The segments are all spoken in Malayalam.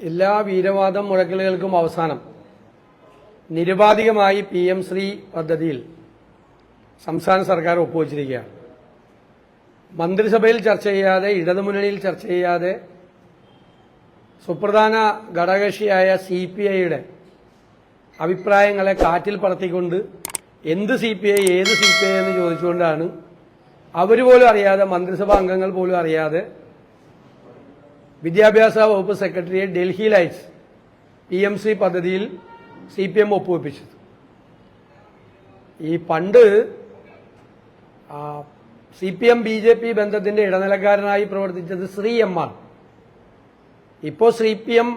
എല്ലാ വീരവാദം മുഴക്കലുകൾക്കും അവസാനം നിരുപാധികമായി പി എം ശ്രീ പദ്ധതിയിൽ സംസ്ഥാന സർക്കാർ ഒപ്പുവച്ചിരിക്കുകയാണ്. മന്ത്രിസഭയിൽ ചർച്ച ചെയ്യാതെ ഇടതുമുന്നണിയിൽ ചർച്ച ചെയ്യാതെ സുപ്രധാന ഘടകകക്ഷിയായ സി പി ഐയുടെ അഭിപ്രായങ്ങളെ കാറ്റിൽ പറത്തിക്കൊണ്ട് എന്ത് സി പി ഐ ഏത് സി പി ഐ എന്ന് ചോദിച്ചുകൊണ്ടാണ് അവർ പോലും അറിയാതെ മന്ത്രിസഭാ അംഗങ്ങൾ പോലും അറിയാതെ വിദ്യാഭ്യാസ വകുപ്പ് സെക്രട്ടറിയെ ഡൽഹിയിൽ അയച്ച് പി എം സി പദ്ധതിയിൽ സി പി എം ഒപ്പുവെപ്പിച്ചത്. ഈ പണ്ട് C P M B J P ബന്ധത്തിന്റെ ഇടനിലക്കാരനായി പ്രവർത്തിച്ചത് ശ്രീ എം ആണ് ഇപ്പോൾ Shri P M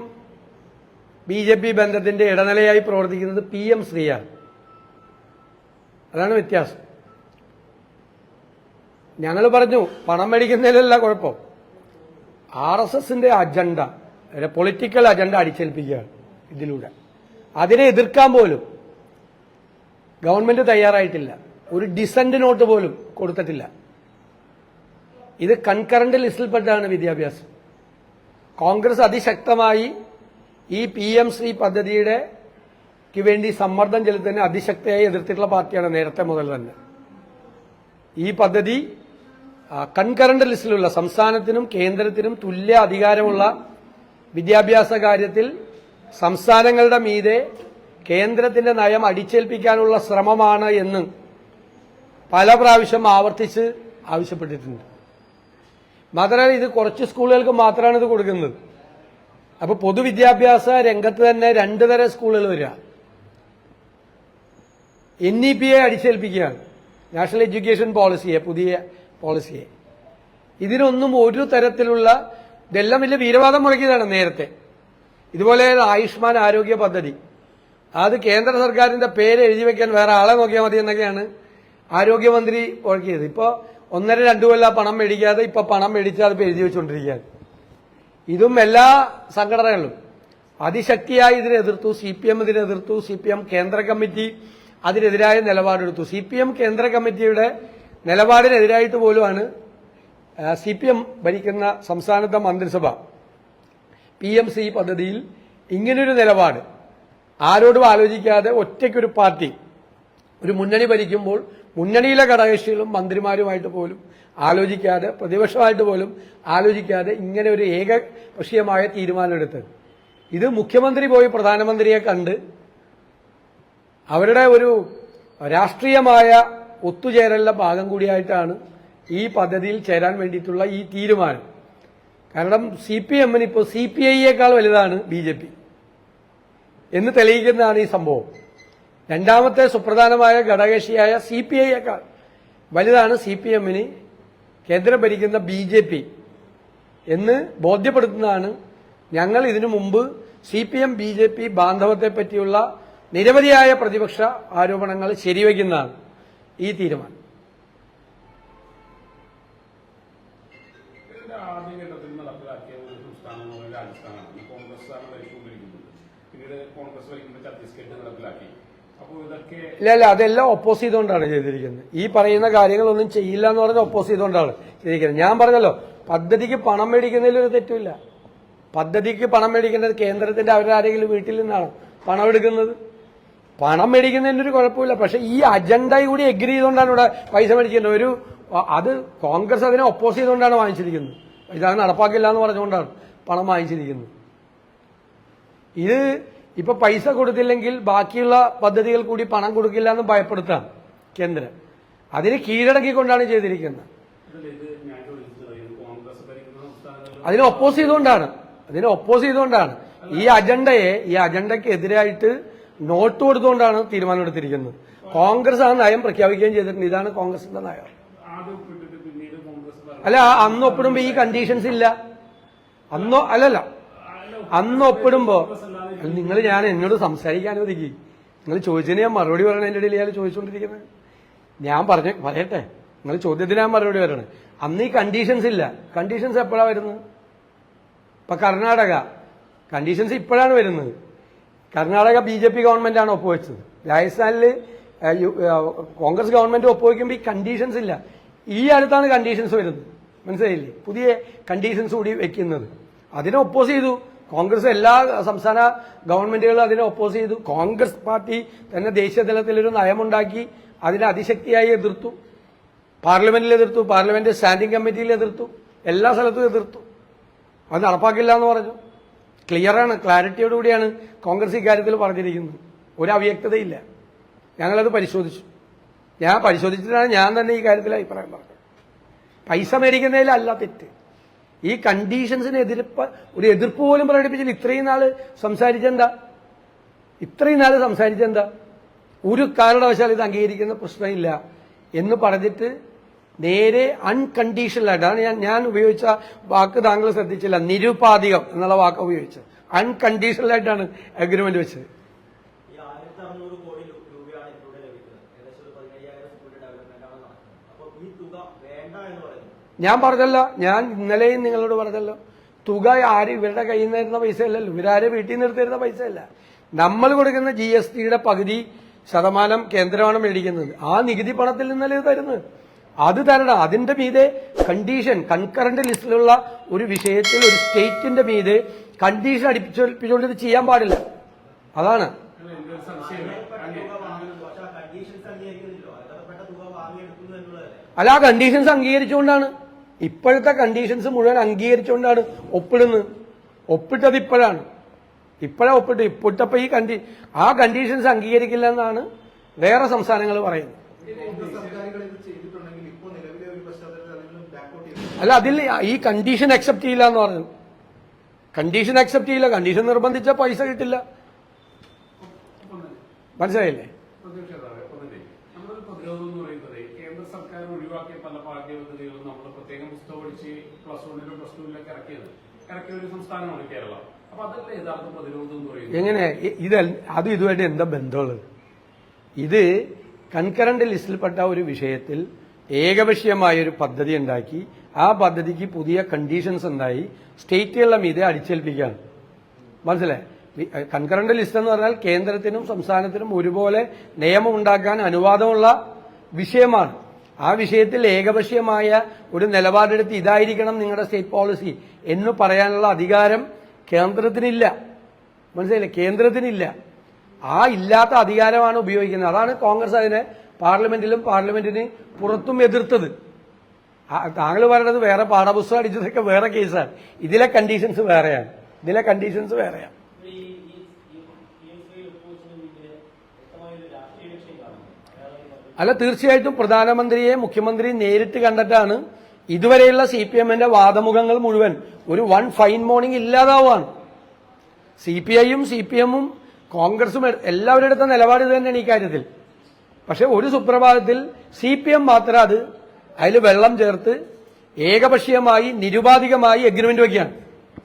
B J P ബന്ധത്തിന്റെ ഇടനിലയായി പ്രവർത്തിക്കുന്നത് പി എം ശ്രീയാണ് അതാണ് വ്യത്യാസം. ഞങ്ങൾ പറഞ്ഞു പണം മേടിക്കുന്നതിലല്ല കുഴപ്പം. ആർ എസ് എസിന്റെ അജണ്ട പൊളിറ്റിക്കൽ അജണ്ട അടിച്ചേൽപ്പിക്കുകയാണ് ഇതിലൂടെ. അതിനെ എതിർക്കാൻ പോലും ഗവൺമെന്റ് തയ്യാറായിട്ടില്ല. ഒരു ഡിസന്റ് നോട്ട് പോലും കൊടുത്തിട്ടില്ല. ഇത് കൺകറന്റ് ലിസ്റ്റിൽപ്പെട്ടാണ് വിദ്യാഭ്യാസം. കോൺഗ്രസ് അതിശക്തമായി ഈ പി എം ശ്രീ പദ്ധതിയുടെ വേണ്ടി സമ്മർദ്ദം ചെലുത്തുന്ന അതിശക്തിയായി എതിർത്തിട്ടുള്ള പാർട്ടിയാണ് നേരത്തെ മുതൽ തന്നെ. ഈ പദ്ധതി കൺകറന്റ് ലിസ്റ്റിലുള്ള സംസ്ഥാനത്തിനും കേന്ദ്രത്തിനും തുല്യ അധികാരമുള്ള വിദ്യാഭ്യാസ കാര്യത്തിൽ സംസ്ഥാനങ്ങളുടെ മീതെ കേന്ദ്രത്തിന്റെ നയം അടിച്ചേൽപ്പിക്കാനുള്ള ശ്രമമാണ് എന്ന് പല പ്രാവശ്യം ആവർത്തിച്ച് ആവശ്യപ്പെട്ടിട്ടുണ്ട്. മാത്രമല്ല ഇത് കുറച്ച് സ്കൂളുകൾക്ക് മാത്രമാണ് ഇത് കൊടുക്കുന്നത്. അപ്പൊ പൊതുവിദ്യാഭ്യാസ രംഗത്ത് തന്നെ രണ്ടു തരം സ്കൂളുകൾ വരിക. എൻ ഇ പി എ അടിച്ചേൽപ്പിക്കുകയാണ്. നാഷണൽ എഡ്യൂക്കേഷൻ പോളിസിയെ പുതിയ പോളിസിയെ ഇതിനൊന്നും ഒരു തരത്തിലുള്ള ഇതെല്ലാം വലിയ വീരവാദം മുഴക്കിയതാണ് നേരത്തെ. ഇതുപോലെ ആയുഷ്മാൻ ആരോഗ്യ പദ്ധതി. അത് കേന്ദ്ര സർക്കാരിന്റെ പേര് എഴുതി വെക്കാൻ വേറെ ആളെ നോക്കിയാൽ മതി എന്നൊക്കെയാണ് ആരോഗ്യമന്ത്രി മുഴക്കിയത്. ഇപ്പോൾ ഒന്നര രണ്ടു കൊല്ല പണം മേടിക്കാതെ ഇപ്പൊ പണം മേടിച്ച് അത് എഴുതി വെച്ചുകൊണ്ടിരിക്കുകയാണ് ഇതും എല്ലാ സംഘടനകളും അതിശക്തിയായി ഇതിനെ എതിർത്തു സി പി എം ഇതിനെ എതിർത്തു സി പി എം കേന്ദ്ര കമ്മിറ്റി അതിനെതിരായ നിലപാടെടുത്തു. സി പി എം കേന്ദ്ര കമ്മിറ്റിയുടെ നിലപാടിനെതിരായിട്ട് പോലുമാണ് സി പി എം ഭരിക്കുന്ന സംസ്ഥാനത്തെ മന്ത്രിസഭ. പി എം സി പദ്ധതിയിൽ ഇങ്ങനൊരു നിലപാട്. ആരോടും ആലോചിക്കാതെ ഒറ്റയ്ക്കൊരു പാർട്ടി ഒരു മുന്നണി ഭരിക്കുമ്പോൾ മുന്നണിയിലെ ഘടകകക്ഷികളും മന്ത്രിമാരുമായിട്ട് പോലും ആലോചിക്കാതെ പ്രതിപക്ഷമായിട്ട് പോലും ആലോചിക്കാതെ ഇങ്ങനെ ഒരു ഏകപക്ഷീയമായ തീരുമാനമെടുത്തത് ഇത് മുഖ്യമന്ത്രി പോയി പ്രധാനമന്ത്രിയെ കണ്ട് അവരുടെ ഒരു രാഷ്ട്രീയമായ ഒത്തുചേരലിന്റെ ഭാഗം കൂടിയായിട്ടാണ് ഈ പദ്ധതിയിൽ ചേരാൻ വേണ്ടിയിട്ടുള്ള ഈ തീരുമാനം. കാരണം സി പി എമ്മിന് ഇപ്പോൾ സി പി ഐയേക്കാൾ വലുതാണ് ബി ജെ പി. എന്ന് തെളിയിക്കുന്നതാണ് ഈ സംഭവം. രണ്ടാമത്തെ സുപ്രധാനമായ ഘടകകക്ഷിയായ സി പി ഐയേക്കാൾ വലുതാണ് സി പി എമ്മിന് കേന്ദ്രം ഭരിക്കുന്ന ബി ജെ പി. എന്ന് ബോധ്യപ്പെടുത്തുന്നതാണ് ഞങ്ങൾ ഇതിനു മുമ്പ് C P M B J P ബാന്ധവത്തെ പറ്റിയുള്ള നിരവധിയായ പ്രതിപക്ഷ ആരോപണങ്ങൾ ശരിവയ്ക്കുന്നതാണ്. ഈ തീരുമാനം. ആദ്യഘട്ടത്തിൽ നടപ്പിലാക്കിയ ഒരു രാജസ്ഥാനാണ് കോൺഗ്രസ് ആണ് ഭരിച്ചുകൊണ്ടിരിക്കുന്നത്. പിന്നീട് കോൺഗ്രസ് ഭരിക്കുമ്പോൾ ഛത്തീസ്ഗഡ് നടപ്പിലാക്കി. അപ്പോൾ ഇതൊക്കെ ഇല്ല അതെല്ലാം ഒപ്പോസ് ചെയ്തുകൊണ്ടാണ് ചെയ്തിരിക്കുന്നത്. ഈ പറയുന്ന കാര്യങ്ങളൊന്നും ചെയ്യില്ല എന്ന് പറഞ്ഞ് ഒപ്പോസ് ചെയ്തുകൊണ്ടാണ് ചെയ്തിരിക്കുന്നത്. ഞാൻ പറഞ്ഞല്ലോ പദ്ധതിക്ക് പണം മേടിക്കുന്നതിൽ ഒരു തെറ്റുമില്ല. പദ്ധതിക്ക് പണം മേടിക്കേണ്ടത് കേന്ദ്രത്തിന്റെ അവരാരെങ്കിലും വീട്ടിൽ നിന്നാണ് പണം എടുക്കുന്നത്. പണം മേടിക്കുന്നതിന് ഒരു കുഴപ്പമില്ല. പക്ഷെ ഈ അജണ്ട കൂടി എഗ്രി ചെയ്തുകൊണ്ടാണ് ഇവിടെ പൈസ മേടിക്കുന്നത് ഒരു അത് കോൺഗ്രസ് അതിനെ ഒപ്പോസ് ചെയ്തുകൊണ്ടാണ് വാങ്ങിച്ചിരിക്കുന്നത്. ഇതങ്ങനെ നടപ്പാക്കില്ല എന്ന് പറഞ്ഞുകൊണ്ടാണ് പണം വാങ്ങിച്ചിരിക്കുന്നത്. ഇത് ഇപ്പൊ പൈസ കൊടുത്തില്ലെങ്കിൽ ബാക്കിയുള്ള പദ്ധതികൾ കൂടി പണം കൊടുക്കില്ല എന്ന് ഭയപ്പെടുത്താം കേന്ദ്രം. അതിന് കീഴടക്കിക്കൊണ്ടാണ് ചെയ്തിരിക്കുന്നത്. അതിനെ ഒപ്പോസ് ചെയ്തുകൊണ്ടാണ്. അതിനെ ഒപ്പോസ് ചെയ്തുകൊണ്ടാണ്. ഈ അജണ്ടയെ ഈ അജണ്ടയ്ക്ക് എതിരായിട്ട് നോട്ട് കൊടുത്തുകൊണ്ടാണ് തീരുമാനമെടുത്തിരിക്കുന്നത് കോൺഗ്രസ് ആ നയം പ്രഖ്യാപിക്കുകയും ചെയ്തിട്ടുണ്ട്. ഇതാണ് കോൺഗ്രസിന്റെ നയം. അല്ല അന്ന് ഒപ്പിടുമ്പോ ഈ കണ്ടീഷൻസ് ഇല്ല. അന്നോ അല്ലല്ല. അന്ന് ഒപ്പിടുമ്പോ നിങ്ങൾ ഞാൻ എന്നോട് സംസാരിക്കാൻ അനുവദിക്കും നിങ്ങൾ ചോദിച്ചതിന് ഞാൻ മറുപടി പറയണ എന്റെ ഇടയിൽ ചോദിച്ചുകൊണ്ടിരിക്കുന്നത്. ഞാൻ പറഞ്ഞ പറയട്ടെ. നിങ്ങൾ ചോദ്യത്തിന് ഞാൻ മറുപടി പറയണേ. അന്ന് ഈ കണ്ടീഷൻസ് ഇല്ല. കണ്ടീഷൻസ് എപ്പോഴാണ് വരുന്നത്? ഇപ്പൊ കർണാടക. കണ്ടീഷൻസ് ഇപ്പോഴാണ് വരുന്നത്. കർണാടക ബി ജെ പി ഗവൺമെന്റാണ് ഒപ്പുവെച്ചത്. രാജസ്ഥാനിൽ കോൺഗ്രസ് ഗവൺമെന്റ് ഒപ്പുവെക്കുമ്പോൾ ഈ കണ്ടീഷൻസ് ഇല്ല. ഈ അടുത്താണ് കണ്ടീഷൻസ് വരുന്നത്. മനസ്സിലായില്ലേ? പുതിയ കണ്ടീഷൻസ് കൂടി വെക്കുന്നത്. അതിനെ ഒപ്പോസ് ചെയ്തു. കോൺഗ്രസ് എല്ലാ സംസ്ഥാന ഗവൺമെന്റുകളും അതിനെ ഒപ്പോസ് ചെയ്തു. കോൺഗ്രസ് പാർട്ടി തന്നെ ദേശീയ തലത്തിൽ ഒരു നയമുണ്ടാക്കി അതിനെ അതിശക്തിയായി എതിർത്തു. പാർലമെന്റിൽ എതിർത്തു പാർലമെന്റ് സ്റ്റാൻഡിംഗ് കമ്മിറ്റിയിൽ എതിർത്തു എല്ലാ സ്ഥലത്തും എതിർത്തു. അത് നടപ്പാക്കില്ല എന്ന് പറഞ്ഞു. ക്ലിയറാണ് ക്ലാരിറ്റിയോടുകൂടിയാണ് കോൺഗ്രസ് ഇക്കാര്യത്തിൽ പറഞ്ഞിരിക്കുന്നത്. ഒരു അവ്യക്തതയില്ല. ഞങ്ങളത് പരിശോധിച്ചു. ഞാൻ പരിശോധിച്ചിട്ടാണ് ഞാൻ തന്നെ ഈ കാര്യത്തിൽ അഭിപ്രായം പറഞ്ഞത്. പൈസ മേടിക്കുന്നതിലല്ല തെറ്റ്. ഈ കണ്ടീഷൻസിന് എതിർപ്പ് ഒരു എതിർപ്പ് പോലും പ്രകടിപ്പിച്ചില്ല. ഇത്രയും നാൾ സംസാരിച്ചെന്താ? ഇത്രയും നാൾ സംസാരിച്ചെന്താ? ഒരു കാരണവശാൽ ഇത് അംഗീകരിക്കുന്ന പ്രശ്നമില്ല എന്ന് പറഞ്ഞിട്ട് നേരെ അൺകണ്ടീഷണലായിട്ട് അതാണ് ഞാൻ ഞാൻ ഉപയോഗിച്ച വാക്ക് താങ്കൾ ശ്രദ്ധിച്ചില്ല. നിരുപാധികം എന്നുള്ള വാക്ക് ഉപയോഗിച്ചത്. അൺകണ്ടീഷണൽ ആയിട്ടാണ് അഗ്രിമെന്റ് വെച്ചത്. ഞാൻ പറഞ്ഞല്ലോ. ഞാൻ ഇന്നലെയും നിങ്ങളോട് പറഞ്ഞല്ലോ. തുക ആര് ഇവരുടെ കയ്യിൽ നിന്ന് തരുന്ന പൈസ അല്ലല്ലോ. ഇവരാരെ വീട്ടിൽ നിന്ന് തരുന്ന പൈസ അല്ല. നമ്മൾ കൊടുക്കുന്ന ജി എസ് ടിയുടെ പകുതി ശതമാനം കേന്ദ്രമാണ് മേടിക്കുന്നത്. ആ നികുതി പണത്തിൽ നിന്നല്ലേ ഇത് തരുന്നത്? അത് തരണം അതിന്റെ മീതെ കണ്ടീഷൻ കൺകറന്റ് ലിസ്റ്റിലുള്ള ഒരു വിഷയത്തിൽ ഒരു സ്റ്റേറ്റിന്റെ മീതെ കണ്ടീഷൻ അടിപ്പിച്ചുകൊണ്ട് ഇത് ചെയ്യാൻ പാടില്ല. അതാണ്. അല്ല, ആ കണ്ടീഷൻസ് അംഗീകരിച്ചുകൊണ്ടാണ്. ഇപ്പോഴത്തെ കണ്ടീഷൻസ് മുഴുവൻ അംഗീകരിച്ചുകൊണ്ടാണ് ഒപ്പിടുന്നത്. ഒപ്പിട്ടത് ഇപ്പോഴാണ്. ഇപ്പോഴാ ഒപ്പിട്ട് ഇപ്പോഴത്തെ ഈ കണ്ടി ആ കണ്ടീഷൻസ് അംഗീകരിക്കില്ല എന്നാണ് വേറെ സംസ്ഥാനങ്ങൾ പറയുന്നത് കോൺഗ്രസ് സർക്കാരുകൾ ഇത് ചെയ്തിട്ടുണ്ടെങ്കിൽ ഇപ്പോൾ നിലവിലെ ഒരു പശ്ചാത്തലത്തിൽ അതിൽ ബാക്കൗട്ട് ചെയ്തു അല്ല അതിൽ ഈ കണ്ടീഷൻ അക്സെപ്റ്റ് ചെയ്യില്ല എന്ന് പറഞ്ഞു. കണ്ടീഷൻ അക്സെപ്റ്റ് ചെയ്യില്ല. കണ്ടീഷൻ നിർബന്ധിച്ച പൈസ കിട്ടില്ല. മനസ്സിലായില്ലേ? സർക്കാർ പല നമ്മൾ ഒരു കേരളം എന്ന് എങ്ങനെ ഇത് അത് ഇതുമായിട്ട് എന്താ ബന്ധമുള്ളത്? ഇത് കൺകറന്റ് ലിസ്റ്റിൽപ്പെട്ട ഒരു വിഷയത്തിൽ ഏകപക്ഷീയമായ ഒരു പദ്ധതി ഉണ്ടാക്കി ആ പദ്ധതിക്ക് പുതിയ കണ്ടീഷൻസ് ഉണ്ടായി. സ്റ്റേറ്റുകളുടെ മീതെ അടിച്ചേൽപ്പിക്കുകയാണ്. മനസ്സിലായി? കൺകറന്റ് ലിസ്റ്റ് എന്ന് പറഞ്ഞാൽ കേന്ദ്രത്തിനും സംസ്ഥാനത്തിനും ഒരുപോലെ നിയമം ഉണ്ടാക്കാൻ അനുവാദമുള്ള വിഷയമാണ്. ആ വിഷയത്തിൽ ഏകപക്ഷീയമായ ഒരു നിലപാടെടുത്ത് ഇതായിരിക്കണം നിങ്ങളുടെ സ്റ്റേറ്റ് പോളിസി എന്ന് പറയാനുള്ള അധികാരം കേന്ദ്രത്തിനില്ല. മനസ്സിലായില്ലേ? കേന്ദ്രത്തിനില്ല. ആ ഇല്ലാത്ത അധികാരമാണ് ഉപയോഗിക്കുന്നത്. അതാണ് കോൺഗ്രസ് അതിനെ പാർലമെന്റിലും പാർലമെന്റിന് പുറത്തും എതിർത്തത്. താങ്കൾ പറയുന്നത് വേറെ പാഠപുസ്തകം അടിച്ചതൊക്കെ വേറെ കേസാണ്. ഇതിലെ കണ്ടീഷൻസ് വേറെയാണ്. ഇതിലെ കണ്ടീഷൻസ് വേറെയാണ്. അല്ല തീർച്ചയായിട്ടും പ്രധാനമന്ത്രിയെ മുഖ്യമന്ത്രി നേരിട്ട് കണ്ടിട്ടാണ് ഇതുവരെയുള്ള സി പി എമ്മിന്റെ വാദമുഖങ്ങൾ മുഴുവൻ ഒരു വൺ ഫൈൻ മോർണിംഗ് ഇല്ലാതാവുകയാണ്. സി പി ഐയും സി പി എമ്മും കോൺഗ്രസും എല്ലാവരുടെ അടുത്ത എടുത്ത നിലപാട് ഇത് തന്നെയാണ് ഈ കാര്യത്തിൽ. പക്ഷെ ഒരു സുപ്രഭാതത്തിൽ സി പി എം മാത്രം അത് അതിൽ വെള്ളം ചേർത്ത് ഏകപക്ഷീയമായി നിരുപാധികമായി എഗ്രിമെന്റ് വയ്ക്കുകയാണ്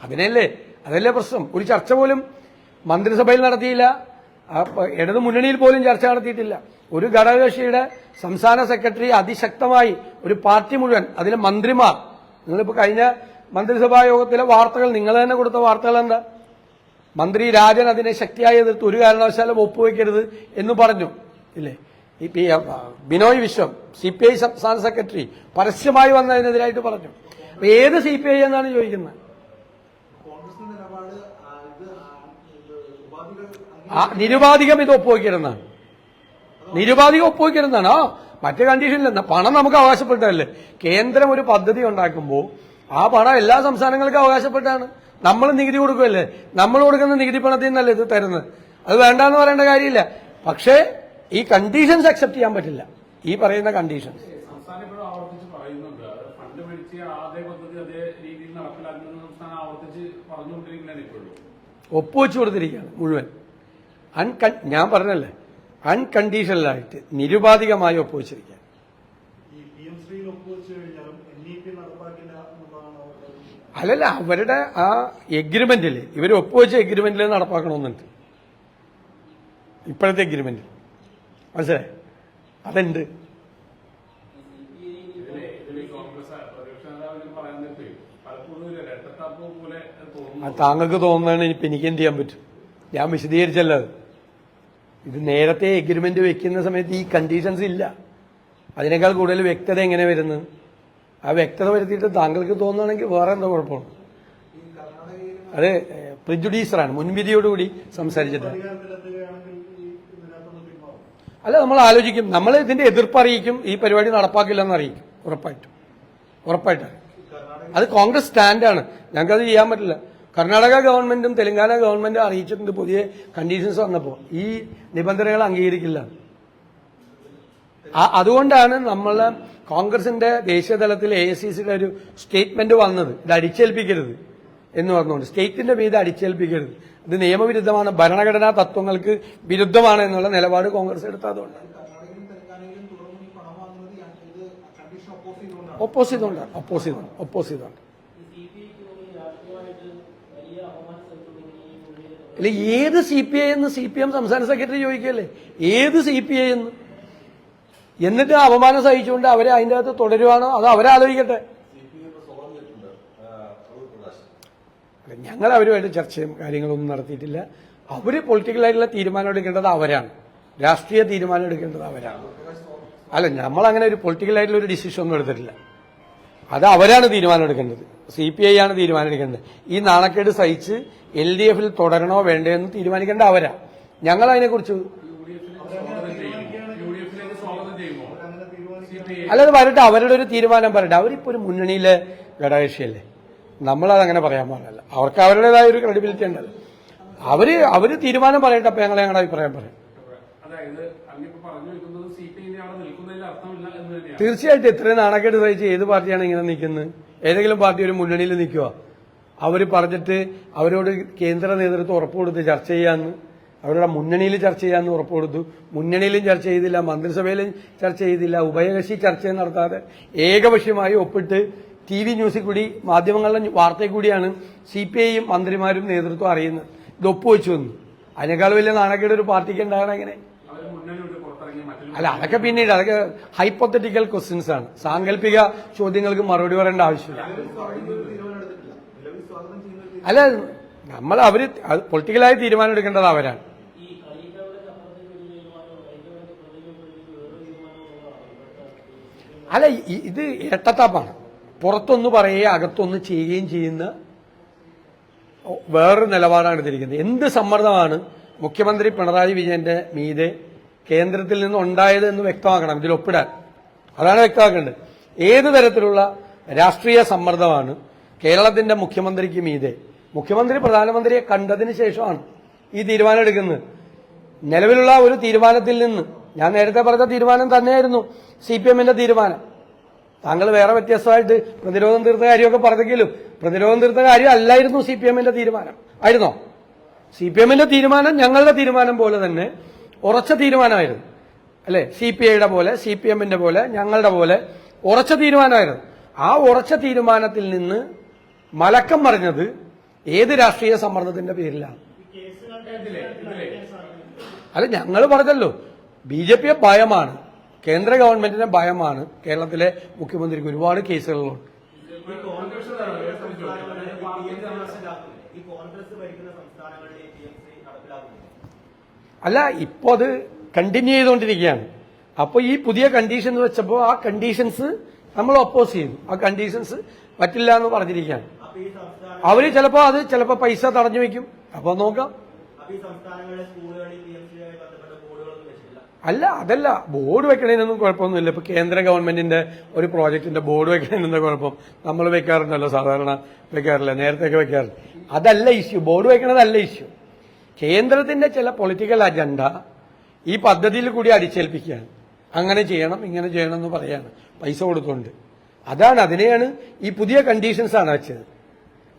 അതിനല്ലേ? അതല്ലേ പ്രശ്നം? ഒരു ചർച്ച പോലും മന്ത്രിസഭയിൽ നടത്തിയില്ല. ഇടതു മുന്നണിയിൽ പോലും ചർച്ച നടത്തിയിട്ടില്ല. ഒരു ഘടകകക്ഷിയുടെ സംസ്ഥാന സെക്രട്ടറി അതിശക്തമായി ഒരു പാർട്ടി മുഴുവൻ അതിലെ മന്ത്രിമാർ നിങ്ങളിപ്പോ കഴിഞ്ഞ മന്ത്രിസഭാ യോഗത്തിലെ വാർത്തകൾ നിങ്ങൾ തന്നെ കൊടുത്ത വാർത്തകൾ എന്താ? മന്ത്രി രാജൻ അതിനെ ശക്തിയായി എതിർത്ത് ഒരു കാരണവശാലും ഒപ്പുവെക്കരുത് എന്ന് പറഞ്ഞു. ഇല്ലേ? Binoy Viswam C P I സംസ്ഥാന സെക്രട്ടറി പരസ്യമായി വന്നതിനെതിരായിട്ട് പറഞ്ഞു. അപ്പൊ ഏത് സി പി ഐ എന്നാണ് ചോദിക്കുന്നത്? നിരുപാധികം ഇത് ഒപ്പുവെക്കരുതെന്നാണ്. നിരുപാധികം ഒപ്പുവെക്കരുതെന്നാണ്. മറ്റു കണ്ടീഷനിലെന്ന പണം നമുക്ക് അവകാശപ്പെട്ടതല്ലേ? കേന്ദ്രം ഒരു പദ്ധതി ഉണ്ടാക്കുമ്പോൾ ആ പണം എല്ലാ സംസ്ഥാനങ്ങൾക്കും അവകാശപ്പെട്ടാണ് നമ്മൾ നികുതി കൊടുക്കുമല്ലേ നമ്മൾ കൊടുക്കുന്ന നികുതി പണത്തിൽ നിന്നല്ലേ ഇത് തരുന്നത്? അത് വേണ്ടെന്ന് പറയേണ്ട കാര്യമില്ല. പക്ഷേ ഈ കണ്ടീഷൻസ് അക്സെപ്റ്റ് ചെയ്യാൻ പറ്റില്ല. ഈ പറയുന്ന കണ്ടീഷൻസ് സംസ്ഥാനം ഇപ്പോഴും ആവർത്തിച്ച് പറയുന്നുണ്ട്. ഫണ്ട് മേടിച്ച് അതേ പദ്ധതി അതേ രീതിയിൽ നടപ്പിലാക്കുന്ന സംസ്ഥാനം ആവർത്തിച്ച് പറഞ്ഞുകൊണ്ടിരിക്കുന്നതാണ് ഇപ്പോഴും. ഒപ്പുവെച്ചു കൊടുത്തിരിക്കുകയാണ് മുഴുവൻ. അൺകൺ ഞാൻ പറഞ്ഞല്ലേ? അൺകണ്ടീഷണലായിട്ട് നിരുപാധികമായി ഒപ്പുവെച്ചിരിക്കുകയാണ്. ഈ പി എം ശ്രീയിൽ ഒപ്പുവെച്ച് കഴിഞ്ഞാലും എൻ ഇ പി നടപ്പാക്കില്ല എന്നുള്ളതാണ് അവരുടെ അല്ലല്ല അവരുടെ ആ എഗ്രിമെന്റിൽ ഇവർ ഒപ്പുവെച്ച എഗ്രിമെന്റിൽ നടപ്പാക്കണമെന്നുണ്ട്. ഇപ്പോഴത്തെ എഗ്രിമെന്റിൽ മനസ്സിലായി? അതുണ്ട് ആ താങ്കൾക്ക് തോന്നുന്നതാണ് ഇപ്പം എനിക്ക് എന്ത് ചെയ്യാൻ പറ്റും? ഞാൻ വിശദീകരിച്ചല്ലോ അത്. ഇത് നേരത്തെ എഗ്രിമെന്റ് വെക്കുന്ന സമയത്ത് ഈ കണ്ടീഷൻസ് ഇല്ല. അതിനേക്കാൾ കൂടുതൽ വ്യക്തത എങ്ങനെ വരുന്നത്? ആ വ്യക്തത വരുത്തിയിട്ട് താങ്കൾക്ക് തോന്നുകയാണെങ്കിൽ വേറെ എന്താ കുഴപ്പമാണ് അത് പ്രിജുഡീസറാണ് മുൻവിധിയോടുകൂടി സംസാരിച്ചിട്ട്. അല്ല നമ്മൾ ആലോചിക്കും. നമ്മൾ ഇതിന്റെ എതിർപ്പ് അറിയിക്കും ഈ പരിപാടി നടപ്പാക്കില്ലെന്ന് അറിയിക്കും. ഉറപ്പായിട്ടും. ഉറപ്പായിട്ട്. അത് കോൺഗ്രസ് സ്റ്റാൻഡാണ്. ഞങ്ങൾക്കത് ചെയ്യാൻ പറ്റില്ല. കർണാടക ഗവൺമെന്റും തെലങ്കാന ഗവൺമെന്റും അറിയിച്ചിട്ടുണ്ട് പുതിയ കണ്ടീഷൻസ് വന്നപ്പോൾ. ഈ നിബന്ധനകൾ അംഗീകരിക്കില്ല. അതുകൊണ്ടാണ് നമ്മൾ കോൺഗ്രസിന്റെ ദേശീയ തലത്തിൽ എ എസ് സി സിയുടെ ഒരു സ്റ്റേറ്റ്മെന്റ് വന്നത്. ഇത് അടിച്ചേൽപ്പിക്കരുത് എന്ന് പറഞ്ഞുകൊണ്ട്. സ്റ്റേറ്റിന്റെ മീത് അടിച്ചേൽപ്പിക്കരുത്. ഇത് നിയമവിരുദ്ധമാണ് ഭരണഘടനാ തത്വങ്ങൾക്ക് വിരുദ്ധമാണ് എന്നുള്ള നിലപാട് കോൺഗ്രസ് എടുത്തതുകൊണ്ട്. ഒപ്പോസിറ്റ് തെലങ്കാനയിലും ഒപ്പോസിറ്റ് ഈ പണം വാങ്ങുന്നത് അല്ലെ ഇത് കണ്ടീഷൻ ഒപ്പോസ് ചെയ്തുകൊണ്ടാണ് ഒപ്പോസ് ചെയ്തുകൊണ്ടാണ് ഒപ്പോസ് ചെയ്തുകൊണ്ട് ഒപ്പോസ് ചെയ്തുകൊണ്ട് അല്ല ഏത് സി പി ഐ എന്ന് സി പി എം സംസ്ഥാന സെക്രട്ടറി ചോദിക്കല്ലേ ഏത് സി പി ഐ എന്ന്? എന്നിട്ട് അപമാനം സഹിച്ചുകൊണ്ട് അവരെ അതിന്റെ അകത്ത് തുടരുവാണോ? അത് അവരാലോചിക്കട്ടെ അല്ല, ഞങ്ങൾ അവരുമായിട്ട് ചർച്ചയും കാര്യങ്ങളൊന്നും നടത്തിയിട്ടില്ല. അവർ പൊളിറ്റിക്കലായിട്ടുള്ള തീരുമാനം എടുക്കേണ്ടത് അവരാണ്. രാഷ്ട്രീയ തീരുമാനം എടുക്കേണ്ടത് അവരാണ്. അല്ല നമ്മൾ അങ്ങനെ ഒരു പൊളിറ്റിക്കലായിട്ടുള്ള ഒരു ഡിസിഷൻ ഒന്നും എടുത്തിട്ടില്ല. അത് അവരാണ് തീരുമാനം എടുക്കേണ്ടത്. സി പി ഐ ആണ് തീരുമാനം എടുക്കേണ്ടത്. ഈ നാണക്കേട് സഹിച്ച് എൽ ഡി എഫിൽ തുടരണോ വേണ്ടോ എന്ന് തീരുമാനിക്കേണ്ട അവരാ. ഞങ്ങൾ അതിനെക്കുറിച്ച് അല്ലാതെ വരട്ടെ. അവരുടെ ഒരു തീരുമാനം പറയട്ടെ അവരിപ്പോ ഒരു മുന്നണിയിലെ ഘടകകക്ഷിയല്ലേ? നമ്മളത് അങ്ങനെ പറയാൻ പാടില്ല. അവർക്ക് അവരുടേതായ ഒരു ക്രെഡിബിലിറ്റി ഉണ്ടല്ലോ. അവർ അവർ തീരുമാനം പറയട്ടെ അപ്പൊ ഞങ്ങൾ ഞങ്ങളുടെ അഭിപ്രായം പറയാം. തീർച്ചയായിട്ടും ഇത്രയും നാണക്കേട് സഹിച്ച് ഏത് പാർട്ടിയാണ് ഇങ്ങനെ നിൽക്കുന്നത് ഏതെങ്കിലും പാർട്ടി ഒരു മുന്നണിയിൽ നിൽക്കുക അവർ പറഞ്ഞിട്ട് അവരോട് കേന്ദ്ര നേതൃത്വം ഉറപ്പ് കൊടുത്ത് ചർച്ച ചെയ്യാന്ന് അവരുടെ മുന്നണിയിൽ ചർച്ച ചെയ്യാന്ന് ഉറപ്പ് കൊടുത്തു മുന്നണിയിലും ചർച്ച ചെയ്തില്ല മന്ത്രിസഭയിലും ചർച്ച ചെയ്തില്ല ഉഭയകക്ഷി ചർച്ച നടത്താതെ ഏകപക്ഷീയമായി ഒപ്പിട്ട് ടി വി ന്യൂസിൽ കൂടി മാധ്യമങ്ങളുടെ വാർത്തയിൽ കൂടിയാണ് സി പി ഐയും മന്ത്രിമാരും നേതൃത്വം അറിയുന്നത്. ഇത് ഒപ്പുവെച്ചു വന്നു. അതിനേക്കാൾ വലിയ നാണക്കേട് ഒരു പാർട്ടിക്ക് ഉണ്ടാകണം എങ്ങനെ? അല്ല അതൊക്കെ പിന്നീട്. അതൊക്കെ ഹൈപ്പോത്തറ്റിക്കൽ ക്വസ്റ്റ്യൻസ് ആണ്. സാങ്കല്പിക ചോദ്യങ്ങൾക്ക് മറുപടി പറയേണ്ട ആവശ്യമില്ല. അല്ല നമ്മൾ അവർ പൊളിറ്റിക്കലായി തീരുമാനം എടുക്കേണ്ടത് അവരാണ്. അല്ല ഇത് ഇരട്ടത്താപ്പാണ്. പുറത്തൊന്ന് പറയുകയും അകത്തൊന്ന് ചെയ്യുകയും ചെയ്യുന്ന വേറൊരു നിലപാടാണ് എടുത്തിരിക്കുന്നത് എന്ത് സമ്മർദ്ദമാണ് മുഖ്യമന്ത്രി പിണറായി വിജയന്റെ മീതെ കേന്ദ്രത്തിൽ നിന്ന് ഉണ്ടായത് എന്ന് വ്യക്തമാക്കണം. ഇതിൽ ഒപ്പിടാൻ. അതാണ് വ്യക്തമാക്കേണ്ടത്. ഏത് തരത്തിലുള്ള രാഷ്ട്രീയ സമ്മർദ്ദമാണ് കേരളത്തിന്റെ മുഖ്യമന്ത്രിക്ക് മീതെ? മുഖ്യമന്ത്രി പ്രധാനമന്ത്രിയെ കണ്ടതിന് ശേഷമാണ് ഈ തീരുമാനം എടുക്കുന്നത്. നിലവിലുള്ള ഒരു തീരുമാനത്തിൽ നിന്ന് ഞാൻ നേരത്തെ പറഞ്ഞ തീരുമാനം തന്നെയായിരുന്നു സി പി എമ്മിന്റെ തീരുമാനം. താങ്കൾ വേറെ വ്യത്യസ്തമായിട്ട് പ്രതിരോധം തീർത്ത കാര്യമൊക്കെ പറഞ്ഞെങ്കിലും പ്രതിരോധം തീർത്ത കാര്യം അല്ലായിരുന്നു സി പി എമ്മിന്റെ തീരുമാനം. ആയിരുന്നോ? സി പി എമ്മിന്റെ തീരുമാനം ഞങ്ങളുടെ തീരുമാനം പോലെ തന്നെ ഉറച്ച തീരുമാനമായിരുന്നു. അല്ലെ? സി പി ഐയുടെ പോലെ സി പി എമ്മിന്റെ പോലെ ഞങ്ങളുടെ പോലെ ഉറച്ച തീരുമാനമായിരുന്നു. ആ ഉറച്ച തീരുമാനത്തിൽ നിന്ന് മലക്കം പറഞ്ഞത് ഏത് രാഷ്ട്രീയ സമ്മർദ്ദത്തിന്റെ പേരിലാണ്? അല്ല ഞങ്ങൾ പറഞ്ഞല്ലോ ബി ജെ പിയെ ഭയമാണ്. കേന്ദ്ര ഗവൺമെന്റിന്റെ ഭയമാണ് കേരളത്തിലെ മുഖ്യമന്ത്രിക്ക് ഒരുപാട് കേസുകളുണ്ട്. അല്ല ഇപ്പോൾ അത് കണ്ടിന്യൂ ചെയ്തുകൊണ്ടിരിക്കുകയാണ്. അപ്പോൾ ഈ പുതിയ കണ്ടീഷൻ വെച്ചപ്പോൾ ആ കണ്ടീഷൻസ് നമ്മൾ ഒപ്പോസ് ചെയ്തു. ആ കണ്ടീഷൻസ് പറ്റില്ല എന്ന് പറഞ്ഞിരിക്കുകയാണ്. അവർ ചിലപ്പോൾ അത് ചിലപ്പോ പൈസ തടഞ്ഞു വെക്കും അപ്പോൾ നോക്കാം. അല്ല അതല്ല. ബോർഡ് വെക്കണതിനൊന്നും കുഴപ്പമൊന്നുമില്ല. ഇപ്പൊ കേന്ദ്ര ഗവൺമെന്റിന്റെ ഒരു പ്രോജക്റ്റിന്റെ ബോർഡ് വെക്കണതിനെന്താ കുഴപ്പം? നമ്മൾ വെക്കാറുണ്ടല്ലോ സാധാരണ വെക്കാറില്ല. നേരത്തെയൊക്കെ വെക്കാറില്ല. അതല്ല ഇഷ്യൂ. Board വെക്കണതല്ല issue. കേന്ദ്രത്തിന്റെ ചില പൊളിറ്റിക്കൽ അജണ്ട ഈ പദ്ധതിയിൽ കൂടി അടിച്ചേൽപ്പിക്കുകയാണ്. അങ്ങനെ ചെയ്യണം ഇങ്ങനെ ചെയ്യണം എന്ന് പറയാണ്. പൈസ കൊടുത്തുകൊണ്ട് അതാണ് അതിനെയാണ് ഈ പുതിയ കണ്ടീഷൻസ് ആണ് വെച്ചത്.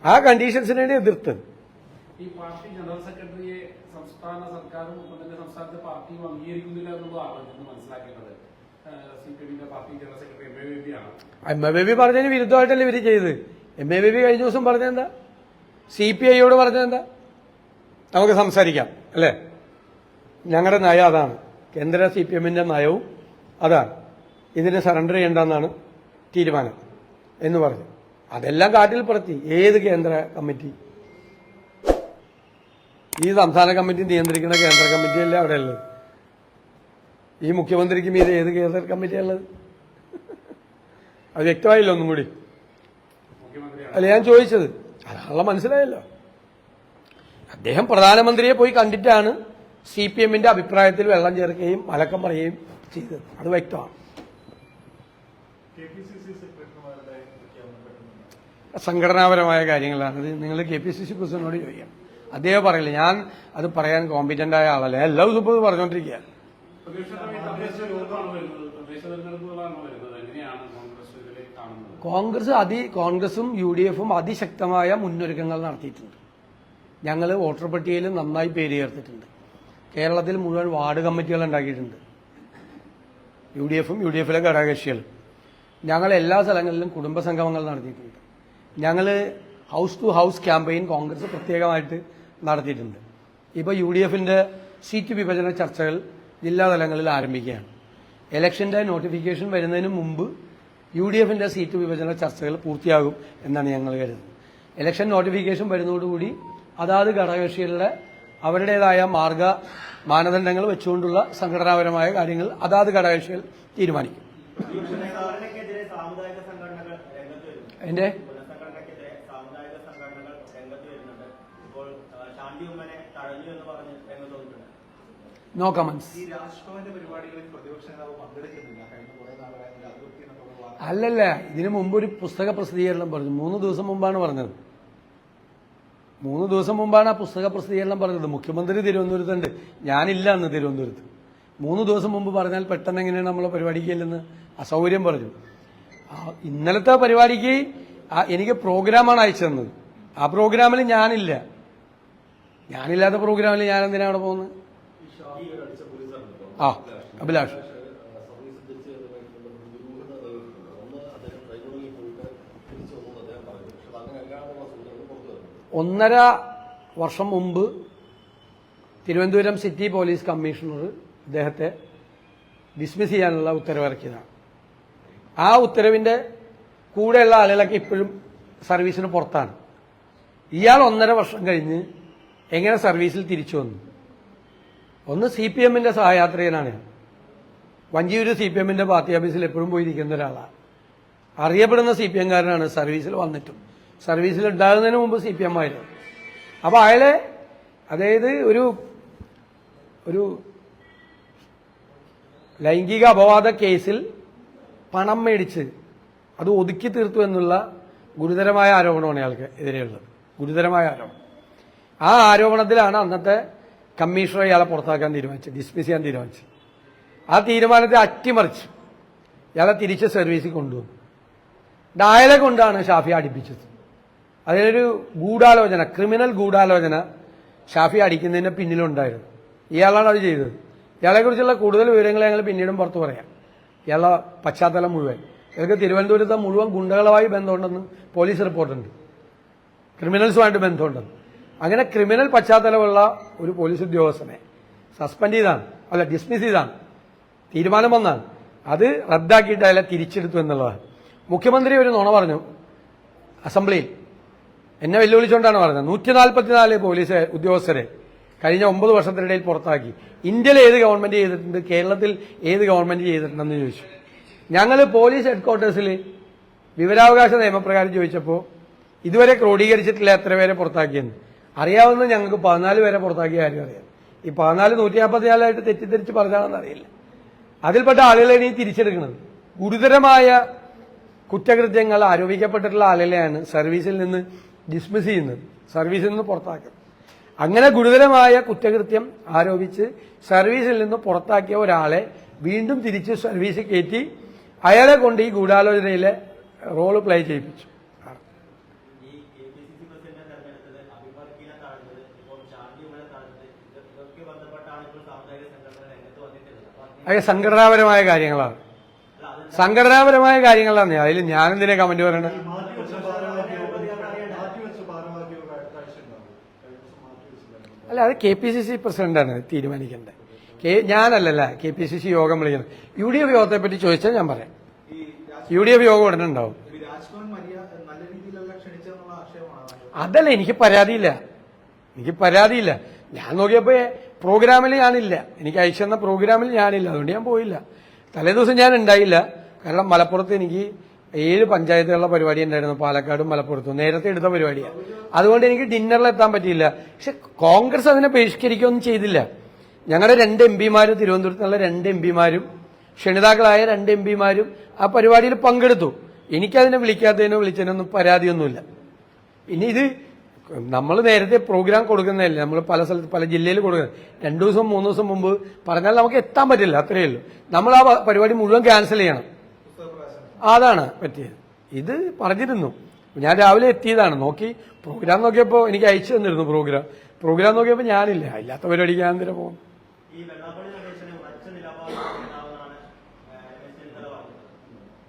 ആ കണ്ടീഷൻസിനെ എതിർത്തത്. ഈ പാർട്ടി ജനറൽ സെക്രട്ടറിയെ സംസ്ഥാന സർക്കാരും ഒപ്പം സംസ്ഥാനത്തെ പാർട്ടിയും അംഗീകരിക്കുന്നില്ല എന്നുള്ളതാണ് ഇന്ന് മനസ്സിലാക്കേണ്ടത്. Party general secretary M A B Baby പറഞ്ഞതിന് വിരുദ്ധമായിട്ടല്ലേ ഇവർ ചെയ്ത് എം എ ബേബി കഴിഞ്ഞ ദിവസം പറഞ്ഞതെന്താ? C P ഐയോട് പറഞ്ഞതെന്താ? നമുക്ക് സംസാരിക്കാം അല്ലേ? ഞങ്ങളുടെ നയം അതാണ്. കേന്ദ്ര സി പി എമ്മിന്റെ നയവും അതാണ്. ഇതിനെ സറണ്ടർ ചെയ്യേണ്ടെന്നാണ് തീരുമാനം എന്ന് പറഞ്ഞു. അതെല്ലാം കാറ്റിൽ പറത്തി. ഏത് കേന്ദ്ര കമ്മിറ്റി ഈ സംസ്ഥാന കമ്മിറ്റി നിയന്ത്രിക്കുന്ന കേന്ദ്ര കമ്മിറ്റിയല്ലേ അവിടെ ഉള്ളത് ഈ മുഖ്യമന്ത്രിക്ക് മീതെ ഏത് കേന്ദ്ര കമ്മിറ്റിയുള്ളത് അത് വ്യക്തമായില്ല ഒന്നും കൂടി. അല്ല ഞാൻ ചോദിച്ചത് അതാണല്ലോ മനസ്സിലായല്ലോ. അദ്ദേഹം പ്രധാനമന്ത്രിയെ പോയി കണ്ടിട്ടാണ് സി പി എമ്മിന്റെ അഭിപ്രായത്തിൽ വെള്ളം ചേർക്കുകയും മലക്കം പറയുകയും ചെയ്തത്. അത് വ്യക്തമാണ്. സംഘടനാപരമായ കാര്യങ്ങളാണ്. ഇത് നിങ്ങൾ കെ പി സി സി പ്രസിഡന്റിനോട് ചോദിക്കാം. അദ്ദേഹം പറയില്ല. ഞാൻ അത് പറയാൻ കോമ്പിറ്റന്റ് ആയ ആളല്ല. എല്ലാ ദിവസവും ഇപ്പോൾ പറഞ്ഞുകൊണ്ടിരിക്കുക കോൺഗ്രസ് അതി കോൺഗ്രസും യു ഡി എഫും അതിശക്തമായ മുന്നൊരുക്കങ്ങൾ നടത്തിയിട്ടുണ്ട്. ഞങ്ങൾ വോട്ടർ പട്ടികയിൽ നന്നായി പേര് ചേർത്തിട്ടുണ്ട്. കേരളത്തിൽ മുഴുവൻ വാർഡ് കമ്മിറ്റികൾ ഉണ്ടാക്കിയിട്ടുണ്ട്. യു ഡി എഫും യു ഡി എഫിലെ ഘടകകക്ഷികളും. ഞങ്ങൾ എല്ലാ സ്ഥലങ്ങളിലും കുടുംബ സംഗമങ്ങൾ നടത്തിയിട്ടുണ്ട്. ഞങ്ങൾ house to house campaign Congress പ്രത്യേകമായിട്ട് നടത്തിയിട്ടുണ്ട്. ഇപ്പോൾ യു ഡി എഫിന്റെ സീറ്റ് വിഭജന ചർച്ചകൾ ജില്ലാ തലങ്ങളിൽ ആരംഭിക്കുകയാണ്. ഇലക്ഷന്റെ നോട്ടിഫിക്കേഷൻ വരുന്നതിന് മുമ്പ് യു ഡി എഫിന്റെ സീറ്റ് വിഭജന ചർച്ചകൾ പൂർത്തിയാകും എന്നാണ് ഞങ്ങൾ കരുതുന്നത്. ഇലക്ഷൻ നോട്ടിഫിക്കേഷൻ വരുന്നതോടുകൂടി അതാത് ഘടകകക്ഷികളുടെ അവരുടേതായ മാർഗ മാനദണ്ഡങ്ങൾ വെച്ചുകൊണ്ടുള്ള സംഘടനാപരമായ കാര്യങ്ങൾ അതാത് ഘടകകക്ഷികൾ തീരുമാനിക്കും. പുനഃസംഘടനയ്ക്കെതിരെ സാമുദായിക സംഘടനകൾ രംഗത്ത് വരുന്നു അതിന്റെ പുനഃസംഘടനയ്ക്കെതിരെ സാമുദായിക സംഘടനകൾ രംഗത്ത് വരുന്നുണ്ട് ഇപ്പോൾ ആ, ശാന്തി ഉമ്മനെ തഴഞ്ഞു എന്ന് പറഞ്ഞ് രംഗത്ത് വന്നിട്ടുണ്ട് നോ കമന്റ്സ് ഈ രാജ്ഭവന്റെ പരിപാടികളിൽ പ്രതിപക്ഷ നേതാവ് പങ്കെടുക്കുന്നില്ല കഴിഞ്ഞ എന്നൊക്കെ വാർത്ത. അല്ലല്ല ഇതിനു മുമ്പ് ഒരു പുസ്തക പ്രസിദ്ധീകരണം പറഞ്ഞു. മൂന്ന് ദിവസം മുമ്പാണ് പറഞ്ഞത്. മൂന്ന് ദിവസം മുമ്പാണ് ആ പുസ്തക പ്രസിദ്ധീകരണം പറഞ്ഞത്. മുഖ്യമന്ത്രി തിരുവനന്തപുരത്തുണ്ട്. ഞാനില്ല അന്ന് തിരുവനന്തപുരത്ത്. മൂന്ന് ദിവസം മുമ്പ് പറഞ്ഞാൽ പെട്ടെന്ന് എങ്ങനെയാണ് നമ്മൾ പരിപാടിക്കില്ലെന്ന് അസൗകര്യം പറഞ്ഞു. ഇന്നലത്തെ പരിപാടിക്ക് എനിക്ക് പ്രോഗ്രാമാണ് അയച്ചു തന്നത്. ആ പ്രോഗ്രാമിൽ ഞാനില്ല. ഞാനില്ലാത്ത പ്രോഗ്രാമിൽ ഞാൻ എന്തിനാണ് അവിടെ പോകുന്നത് ആ അഭിലാഷ്. ഒന്നര വർഷം മുമ്പ് തിരുവനന്തപുരം സിറ്റി പോലീസ് കമ്മീഷണർ അദ്ദേഹത്തെ ഡിസ്മിസ് ചെയ്യാനുള്ള ഉത്തരവിറക്കിയതാണ്. ആ ഉത്തരവിന്റെ കൂടെയുള്ള ആളുകളൊക്കെ ഇപ്പോഴും സർവീസിന് പുറത്താണ്. ഇയാൾ ഒന്നര വർഷം കഴിഞ്ഞ് എങ്ങനെ സർവീസിൽ തിരിച്ചു വന്നു? ഒന്ന് സി പി എമ്മിന്റെ സഹയാത്രികനാണ്. ഞാൻ വഞ്ചിയൂര് സി പി എമ്മിന്റെ പാർട്ടി ഓഫീസിൽ എപ്പോഴും പോയിരിക്കുന്ന ഒരാളാണ്. അറിയപ്പെടുന്ന സി പി എംകാരനാണ് സർവീസിൽ വന്നിട്ടും. സർവീസിൽ ഉണ്ടാകുന്നതിന് മുമ്പ് സി പി എം ആയിരുന്നു. അപ്പോൾ അയാളെ അതായത് ഒരു ഒരു ലൈംഗിക അപവാദ കേസിൽ പണം മേടിച്ച് അത് ഒതുക്കി തീർത്തു എന്നുള്ള ഗുരുതരമായ ആരോപണമാണ് അയാൾക്ക് എതിരെയുള്ളത്. ഗുരുതരമായ ആരോപണം. ആ ആരോപണത്തിലാണ് അന്നത്തെ കമ്മീഷണർ ഇയാളെ പുറത്താക്കാൻ തീരുമാനിച്ചത് ഡിസ്മിസ് ചെയ്യാൻ തീരുമാനിച്ചത്. ആ തീരുമാനത്തെ അട്ടിമറിച്ച് ഇയാളെ തിരിച്ച് സർവീസിൽ കൊണ്ടുവന്നു. ഡയലെ കൊണ്ടാണ് ഷാഫി അടിപ്പിച്ചത്. അതിലൊരു ഗൂഢാലോചന ക്രിമിനൽ ഗൂഢാലോചന ഷാഫി അടിക്കുന്നതിന് പിന്നിലുണ്ടായിരുന്നു. ഇയാളാണ് അത് ചെയ്തത്. ഇയാളെക്കുറിച്ചുള്ള കൂടുതൽ വിവരങ്ങൾ ഞങ്ങൾ പിന്നീടും പുറത്തു പറയാം. ഇയാളെ പശ്ചാത്തലം മുഴുവൻ. ഇയാൾക്ക് തിരുവനന്തപുരത്ത് മുഴുവൻ ഗുണ്ടകളുമായി ബന്ധമുണ്ടെന്ന് പോലീസ് റിപ്പോർട്ടുണ്ട്. ക്രിമിനൽസുമായിട്ട് ബന്ധമുണ്ടെന്ന്. അങ്ങനെ ക്രിമിനൽ പശ്ചാത്തലമുള്ള ഒരു പോലീസ് ഉദ്യോഗസ്ഥനെ സസ്പെൻഡ് ചെയ്താണ്. അല്ല ഡിസ്മിസ് ചെയ്താണ്. തീരുമാനം വന്നാണ്. അത് റദ്ദാക്കിയിട്ട് അയാളെ തിരിച്ചെടുത്തു എന്നുള്ളതാണ്. മുഖ്യമന്ത്രി ഒരു നുണ പറഞ്ഞു. അസംബ്ലിയിൽ. എന്നെ വെല്ലുവിളിച്ചുകൊണ്ടാണ് പറഞ്ഞത്. നൂറ്റി നാൽപ്പത്തിനാല് പോലീസ് ഉദ്യോഗസ്ഥരെ കഴിഞ്ഞ ഒമ്പത് വർഷത്തിനിടയിൽ പുറത്താക്കി. ഇന്ത്യയിൽ ഏത് ഗവൺമെന്റ് ചെയ്തിട്ടുണ്ട്? കേരളത്തിൽ ഏത് ഗവൺമെന്റ് ചെയ്തിട്ടുണ്ടെന്ന് ചോദിച്ചു. ഞങ്ങൾ പോലീസ് ഹെഡ്ക്വാർട്ടേഴ്സിൽ വിവരാവകാശ നിയമപ്രകാരം ചോദിച്ചപ്പോൾ ഇതുവരെ ക്രോഡീകരിച്ചിട്ടില്ല എത്ര പേരെ പുറത്താക്കിയെന്ന്. അറിയാവുന്ന ഞങ്ങൾക്ക് പതിനാല് പേരെ പുറത്താക്കിയ കാര്യം അറിയാം. ഈ പതിനാല് നൂറ്റി നാൽപ്പത്തിനാലായിട്ട് തെറ്റിദ്ധരിച്ച് പറഞ്ഞാണെന്ന് അറിയില്ല. അതിൽപ്പെട്ട ആളുകളെ ഇനി തിരിച്ചെടുക്കുന്നത്. ഗുരുതരമായ കുറ്റകൃത്യങ്ങൾ ആരോപിക്കപ്പെട്ടിട്ടുള്ള ആളുകളെയാണ് സർവീസിൽ നിന്ന് ഡിസ്മിസ് ചെയ്യുന്നത്. സർവീസിൽ നിന്ന് പുറത്താക്കുന്നത് അങ്ങനെ ഗുരുതരമായ കുറ്റകൃത്യം ആരോപിച്ച് സർവീസിൽ നിന്ന് പുറത്താക്കിയ ഒരാളെ വീണ്ടും തിരിച്ച് സർവീസ് കയറ്റി അയാളെ കൊണ്ട് ഈ ഗൂഢാലോചനയിലെ റോൾ പ്ലേ ചെയ്യിപ്പിച്ചു ഈ K P C C president തെരഞ്ഞെടുത്തത് അഭിമർക്കിനെ താഴ്ന്നത് ഇപ്പോൾ ശാന്തി ഉമ്മനെ താഴ്ന്നത് ഇത് ഇതൊക്കെ ബന്ധപ്പെട്ടാണ് ഇപ്പോൾ സാമുദായിക സംഘടന രംഗത്ത് വന്നിട്ടുള്ളത് അപ്പൊ അതിന് അതൊക്കെ സംഘടനാപരമായ കാര്യങ്ങളാണ്. സംഘടനാപരമായ കാര്യങ്ങളാണ്. അതിൽ ഞാൻ എന്തിനാ കമന്റ് പറയണത് അല്ല അത് കെ പി സി സി പ്രസിഡന്റാണ് തീരുമാനിക്കേണ്ടത്. കെ ഞാനല്ലല്ല കെ പി സി സി യോഗം വിളിക്കുന്നത്. യു ഡി എഫ് യോഗത്തെ പറ്റി ചോദിച്ചാൽ ഞാൻ പറയാം. യു ഡി എഫ് യോഗം ഉടനെ ഉണ്ടാവും. അതല്ല എനിക്ക് പരാതിയില്ല. എനിക്ക് പരാതിയില്ല. ഞാൻ നോക്കിയപ്പോ പ്രോഗ്രാമിൽ ഞാനില്ല. എനിക്ക് അയച്ചു തന്ന പ്രോഗ്രാമിൽ ഞാനില്ല. അതുകൊണ്ട് ഞാൻ പോയില്ല. തലേ ദിവസം ഞാൻ ഉണ്ടായില്ല. കാരണം മലപ്പുറത്ത് എനിക്ക് ഏഴ് പഞ്ചായത്തുകളുടെ പരിപാടി ഉണ്ടായിരുന്നു. പാലക്കാടും മലപ്പുറത്തും. നേരത്തെ എടുത്ത പരിപാടിയാണ് അതുകൊണ്ട് എനിക്ക് ഡിന്നറിൽ എത്താൻ പറ്റിയില്ല. പക്ഷെ കോൺഗ്രസ് അതിനെ ബഹിഷ്കരിക്കുകയൊന്നും ചെയ്തില്ല. ഞങ്ങളുടെ രണ്ട് എം പിമാരും തിരുവനന്തപുരത്ത് നിന്നുള്ള രണ്ട് എം പിമാരും ക്ഷണിതാക്കളായ രണ്ട് എം പിമാരും ആ പരിപാടിയിൽ പങ്കെടുത്തു. എനിക്കതിനെ വിളിക്കാത്തതിനോ വിളിച്ചതിനൊന്നും പരാതിയൊന്നുമില്ല. ഇനി ഇത് നമ്മൾ നേരത്തെ പ്രോഗ്രാം കൊടുക്കുന്നതല്ല? നമ്മൾ പല സ്ഥലത്ത് പല ജില്ലയിൽ കൊടുക്കുന്നത്. രണ്ടു ദിവസം മൂന്ന് ദിവസം മുമ്പ് പറഞ്ഞാൽ നമുക്ക് എത്താൻ പറ്റില്ല അത്രയേ ഉള്ളൂ. നമ്മൾ ആ പരിപാടി മുഴുവൻ ക്യാൻസൽ ചെയ്യണം. അതാണ് പറ്റിയത്. ഇത് പറഞ്ഞിരുന്നു. ഞാൻ രാവിലെ എത്തിയതാണ്. നോക്കി പ്രോഗ്രാം നോക്കിയപ്പോൾ എനിക്ക് അയച്ചു തന്നിരുന്നു പ്രോഗ്രാം പ്രോഗ്രാം നോക്കിയപ്പോൾ ഞാനില്ല. ഇല്ലാത്ത പരിപാടിക്ക് ഞാൻ എന്തിനാ പോകും ഈ വെള്ളാപ്പള്ളി നടേശന് ഉറച്ച നിലപാട് നേതാവെന്നാണ് രമേശ് ചെന്നിത്തല പറഞ്ഞത്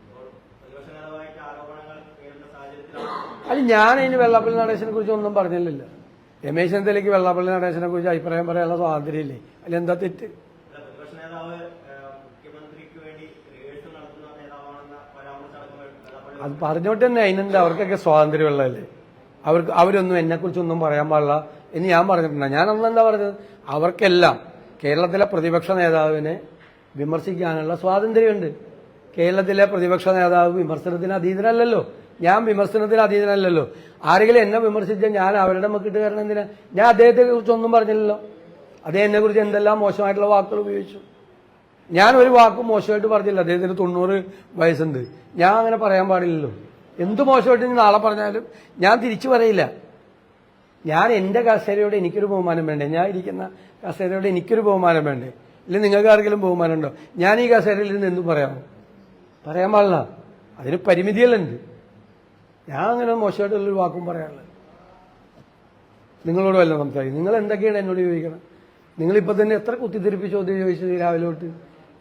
അപ്പോൾ പ്രതിപക്ഷ നേതാവായിട്ട് ആരോപണങ്ങൾ ഉയരുന്ന സാഹചര്യത്തിലാണ് അല്ല ഞാൻ ഇനി വെള്ളാപ്പള്ളി നടേശനെ കുറിച്ച് ഒന്നും പറഞ്ഞില്ലല്ലോ. രമേശ് ചെന്നിത്തലയ്ക്ക് വെള്ളാപ്പള്ളി നടേശനെ കുറിച്ച് അഭിപ്രായം പറയാനുള്ള സ്വാതന്ത്ര്യമില്ലേ? അല്ല എന്താ തെറ്റ്? അത് പറഞ്ഞോട്ട് തന്നെ അതിനെന്താ? അവർക്കൊക്കെ സ്വാതന്ത്ര്യമുള്ളതല്ലേ? അവർക്ക് അവരൊന്നും എന്നെക്കുറിച്ചൊന്നും പറയാൻ പാടില്ല എന്ന് ഞാൻ പറഞ്ഞിട്ടുണ്ട്. ഞാൻ അന്ന് എന്താ പറഞ്ഞത്? അവർക്കെല്ലാം കേരളത്തിലെ പ്രതിപക്ഷ നേതാവിനെ വിമർശിക്കാനുള്ള സ്വാതന്ത്ര്യമുണ്ട്. കേരളത്തിലെ പ്രതിപക്ഷ നേതാവ് വിമർശനത്തിന് അതീതനല്ലല്ലോ. ഞാൻ വിമർശനത്തിൽ അതീതനല്ലല്ലോ. ആരെങ്കിലും എന്നെ വിമർശിച്ചാൽ ഞാൻ അവരുടെ മക്കിട്ട് കാരണം എന്തിനാ? ഞാൻ അദ്ദേഹത്തെ കുറിച്ചൊന്നും പറഞ്ഞില്ലല്ലോ. അദ്ദേഹം എന്നെ കുറിച്ച് എന്തെല്ലാം മോശമായിട്ടുള്ള വാക്കുകൾ ഉപയോഗിച്ചു? ഞാൻ ഒരു വാക്കും മോശമായിട്ട് പറഞ്ഞില്ല. അദ്ദേഹത്തിന് തൊണ്ണൂറ് വയസ്സുണ്ട്. ഞാൻ അങ്ങനെ പറയാൻ പാടില്ലല്ലോ. എന്ത് മോശമായിട്ട് നാളെ പറഞ്ഞാലും ഞാൻ തിരിച്ചു പറയില്ല. ഞാൻ എന്റെ കസേരയോട് എനിക്കൊരു ബഹുമാനം വേണ്ടേ? ഞാൻ ഇരിക്കുന്ന കസേരയോട് എനിക്കൊരു ബഹുമാനം വേണ്ടേ? ഇല്ല നിങ്ങൾക്ക് ആർക്കെങ്കിലും ബഹുമാനം ഉണ്ടോ? ഞാൻ ഈ കസേരയിൽ നിന്ന് എന്തും പറയാമോ? പറയാൻ പാടില്ല. അതിന് പരിമിതികളുണ്ട്. ഞാൻ അങ്ങനെ മോശമായിട്ടുള്ളൊരു വാക്കും പറയാനുള്ളത്. നിങ്ങളോട് വല്ല സംസാരിക്കും. നിങ്ങൾ എന്തൊക്കെയാണ് എന്നോട് ചോദിക്കണം? നിങ്ങളിപ്പോൾ തന്നെ എത്ര കുത്തിത്തിരിപ്പ് ചോദ്യം ചോദിച്ചത് രാവിലെ തൊട്ട്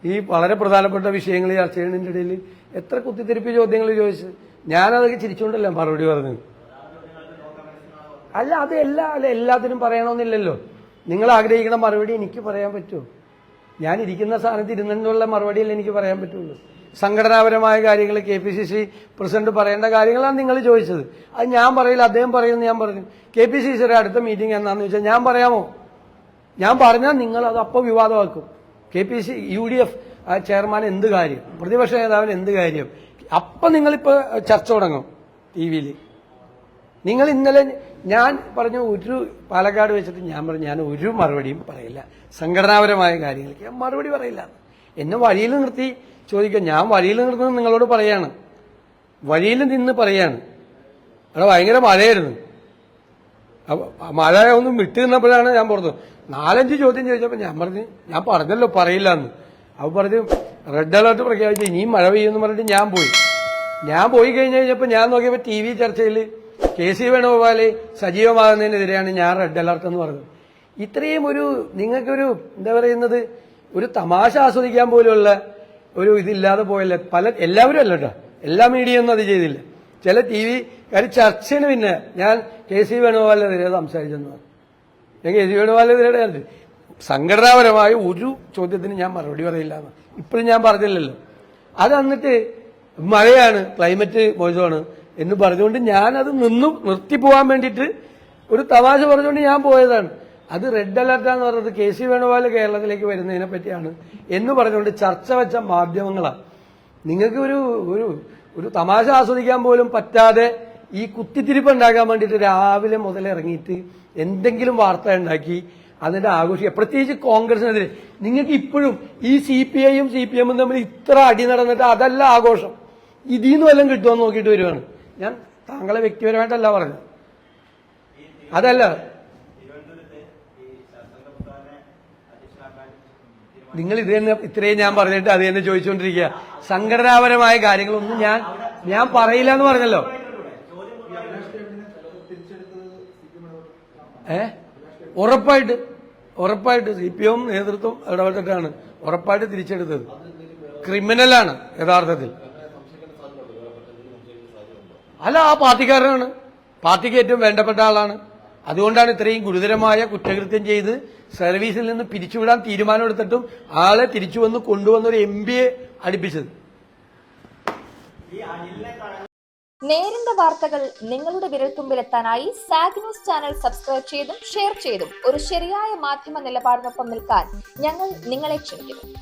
ഈ വളരെ പ്രധാനപ്പെട്ട വിഷയങ്ങൾ ചർച്ച ചെയ്യുന്നതിന്റെ ഇടയിൽ എത്ര കുത്തിത്തിരിപ്പ് ചോദ്യങ്ങൾ ചോദിച്ചത് ഞാനതൊക്കെ ചിരിച്ചുകൊണ്ടല്ല മറുപടി പറഞ്ഞത്? അല്ല അത് എല്ലാ അല്ല എല്ലാത്തിനും പറയണമെന്നില്ലല്ലോ. നിങ്ങൾ ആഗ്രഹിക്കുന്ന മറുപടി എനിക്ക് പറയാൻ പറ്റുമോ? ഞാൻ ഇരിക്കുന്ന സ്ഥാനത്ത് ഇരുന്നുള്ള മറുപടിയല്ലേ എനിക്ക് പറയാൻ പറ്റുള്ളൂ. സംഘടനാപരമായ കാര്യങ്ങൾ K P C C president പറയേണ്ട കാര്യങ്ങളാണ് നിങ്ങൾ ചോദിച്ചത്. അത് ഞാൻ പറയില്ല അദ്ദേഹം പറയുമെന്ന് ഞാൻ പറഞ്ഞു. കെ പി സി സിയുടെ അടുത്ത മീറ്റിംഗ് എന്നാന്ന് വെച്ചാൽ ഞാൻ പറയാമോ? ഞാൻ പറഞ്ഞാൽ നിങ്ങൾ അത് അപ്പോൾ വിവാദമാക്കും. K P C U D F chairman എന്ത് കാര്യം? പ്രതിപക്ഷ നേതാവിന് എന്ത് കാര്യം? അപ്പം നിങ്ങളിപ്പോൾ ചർച്ച തുടങ്ങും ടി വിയിൽ. നിങ്ങൾ ഇന്നലെ ഞാൻ പറഞ്ഞു ഒരു പാലക്കാട് വെച്ചിട്ട് ഞാൻ പറഞ്ഞു ഞാൻ ഒരു മറുപടിയും പറയില്ല. സംഘടനാപരമായ കാര്യങ്ങൾക്ക് ഞാൻ മറുപടി പറയില്ല. എന്നെ വഴിയിൽ നിർത്തി ചോദിക്കാം ഞാൻ വഴിയിൽ നിർത്തുന്നത് നിങ്ങളോട് പറയാണ്. വഴിയിൽ നിന്ന് പറയാണ്. അവിടെ ഭയങ്കര മഴയായിരുന്നു. മഴ ഒന്നും വിട്ടു നിന്നപ്പോഴാണ് ഞാൻ പുറത്ത് നാലഞ്ച് ചോദ്യം ചോദിച്ചപ്പോൾ ഞാൻ പറഞ്ഞു ഞാൻ പറഞ്ഞല്ലോ പറയില്ല എന്ന് അവ പറഞ്ഞു റെഡ് അലർട്ട് പ്രഖ്യാപിച്ചു. ഇനിയും മഴ പെയ്യുമെന്ന് പറഞ്ഞിട്ട് ഞാൻ പോയി. ഞാൻ പോയി കഴിഞ്ഞ് കഴിഞ്ഞപ്പോൾ ഞാൻ നോക്കിയപ്പോൾ ടി വി ചർച്ചയിൽ കെ സി വേണുഗോപാൽ സജീവമാകുന്നതിനെതിരെയാണ് ഞാൻ റെഡ് അലർട്ട് എന്ന് പറഞ്ഞത്. ഇത്രയും ഒരു നിങ്ങൾക്കൊരു എന്താ പറയുന്നത് ഒരു തമാശ ആസ്വദിക്കാൻ പോലുള്ള ഒരു ഇതില്ലാതെ പോയല്ലേ. പല എല്ലാവരും അല്ല കേട്ടോ. എല്ലാ മീഡിയയൊന്നും അത് ചെയ്തില്ല. ചില ടി വി കാര്യം ചർച്ചന് പിന്നെ ഞാൻ കെ സി വേണുഗോപാലിനെതിരെ സംസാരിച്ചെന്ന് ഞാൻ കെ സി വേണുഗോപാലിനെതിരെ. സംഘടനാപരമായ ഒരു ചോദ്യത്തിന് ഞാൻ മറുപടി പറയില്ല ഇപ്പോഴും ഞാൻ പറഞ്ഞില്ലല്ലോ. അത് എന്നിട്ട് മഴയാണ് ക്ലൈമറ്റ് മോശമാണ് എന്ന് പറഞ്ഞുകൊണ്ട് ഞാനത് നിന്നു നിർത്തിപ്പോവാൻ വേണ്ടിയിട്ട് ഒരു തമാശ പറഞ്ഞുകൊണ്ട് ഞാൻ പോയതാണ്. അത് റെഡ് അലർട്ടാന്ന് പറഞ്ഞത് കെ സി വേണുഗോപാൽ കേരളത്തിലേക്ക് വരുന്നതിനെ പറ്റിയാണ് എന്ന് പറഞ്ഞുകൊണ്ട് ചർച്ച വെച്ച മാധ്യമങ്ങളാണ് നിങ്ങൾക്ക് ഒരു ഒരു ഒരു തമാശ ആസ്വദിക്കാൻ പോലും പറ്റാതെ ഈ കുത്തിത്തിരിപ്പ് ഉണ്ടാക്കാൻ വേണ്ടിയിട്ട് രാവിലെ മുതൽ ഇറങ്ങിയിട്ട് എന്തെങ്കിലും വാർത്ത ഉണ്ടാക്കി അതിന്റെ ആഘോഷിക്കുക. പ്രത്യേകിച്ച് കോൺഗ്രസിനെതിരെ. നിങ്ങൾക്ക് ഇപ്പോഴും ഈ സി പി ഐയും സി പി എമ്മും തമ്മിൽ ഇത്ര അടി നടന്നിട്ട് അതല്ല ആഘോഷം. ഇതിൽ നിന്ന് വല്ലതും കിട്ടുമെന്ന് നോക്കിയിട്ട് വരുവാണ്. ഞാൻ താങ്കളെ വ്യക്തിപരമായിട്ടല്ല പറഞ്ഞു അതല്ല തിരുവനന്തപുരത്ത് ഈ സംഘപ്രധാനെ അധ്യക്ഷനാക്കാൻ തീരുമാനിച്ചു നിങ്ങൾ ഇത് തന്നെ ഇത്രയും ഞാൻ പറഞ്ഞിട്ട് അത് തന്നെ ചോദിച്ചുകൊണ്ടിരിക്കുക. സംഘടനാപരമായ കാര്യങ്ങളൊന്നും ഞാൻ ഞാൻ പറയില്ല എന്ന് പറഞ്ഞല്ലോ. ഏ? ഉറപ്പായിട്ട് ഉറപ്പായിട്ട് സി പി എം നേതൃത്വം ഇടപെട്ടിട്ടാണ് ഉറപ്പായിട്ട് തിരിച്ചെടുത്തത്. ക്രിമിനലാണ് യഥാർത്ഥത്തിൽ. അല്ല ആ പാർട്ടിക്കാരനാണ്. പാർട്ടിക്ക് ഏറ്റവും വേണ്ടപ്പെട്ട ആളാണ്. അതുകൊണ്ടാണ് ഇത്രയും ഗുരുതരമായ കുറ്റകൃത്യം ചെയ്ത് സർവീസിൽ നിന്ന് പിരിച്ചുവിടാൻ തീരുമാനമെടുത്തിട്ടും ആളെ തിരിച്ചു വന്ന് കൊണ്ടുവന്ന ഒരു എം ബി എ അടുപ്പിച്ചത്. നേരിന്റെ വാർത്തകൾ നിങ്ങളുടെ വിരൽത്തുമ്പിലെത്താനായി സാഗ് ന്യൂസ് ചാനൽ സബ്സ്ക്രൈബ് ചെയ്തും ഷെയർ ചെയ്തും ഒരു ശരിയായ മാധ്യമ നിലപാടിനൊപ്പം നിൽക്കാൻ ഞങ്ങൾ നിങ്ങളെ ക്ഷണിക്കുന്നു.